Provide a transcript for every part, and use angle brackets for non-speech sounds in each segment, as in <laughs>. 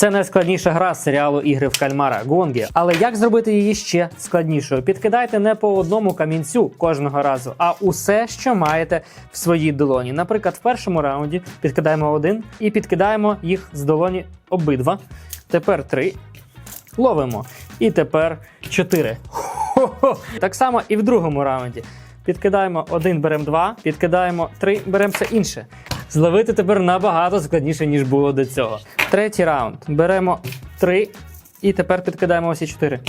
Це найскладніша гра з серіалу Ігри в кальмара Гонгі. Але як зробити її ще складнішою? Підкидайте не по одному камінцю кожного разу, а усе, що маєте в своїй долоні. Наприклад, в першому раунді підкидаємо один і підкидаємо їх з долоні обидва. Тепер три. Ловимо. І тепер чотири. Хо-хо. Так само і в другому раунді. Підкидаємо один, беремо два, підкидаємо три, беремо все інше. Зловити тепер набагато складніше, ніж було до цього. Третій раунд. Беремо три і тепер підкидаємо усі чотири.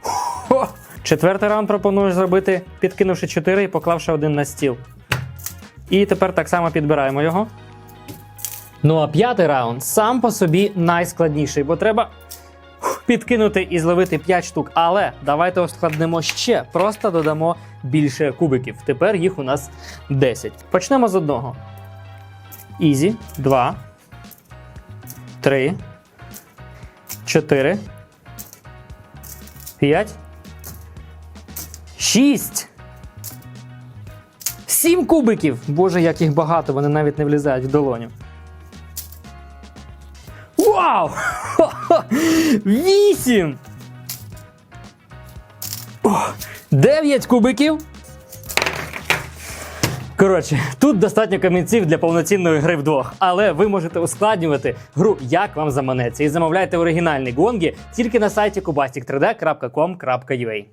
Хо! Четвертий раунд пропоную зробити, підкинувши чотири і поклавши один на стіл. І тепер так само підбираємо його. Ну а п'ятий раунд сам по собі найскладніший, бо треба підкинути і зловити 5 штук. Але давайте ускладнимо ще. Просто додамо більше кубиків. Тепер їх у нас 10. Почнемо з одного. Ізі. 2. 3. 4. 5. 6. Сім кубиків! Боже, як їх багато, вони навіть не влізають в долоню. Вау! <laughs> Вісім! Дев'ять кубиків. Коротше, тут достатньо камінців для повноцінної гри вдвох, але ви можете ускладнювати гру, як вам заманеться, і замовляйте оригінальні гонги тільки на сайті kubastic3d.com.ua.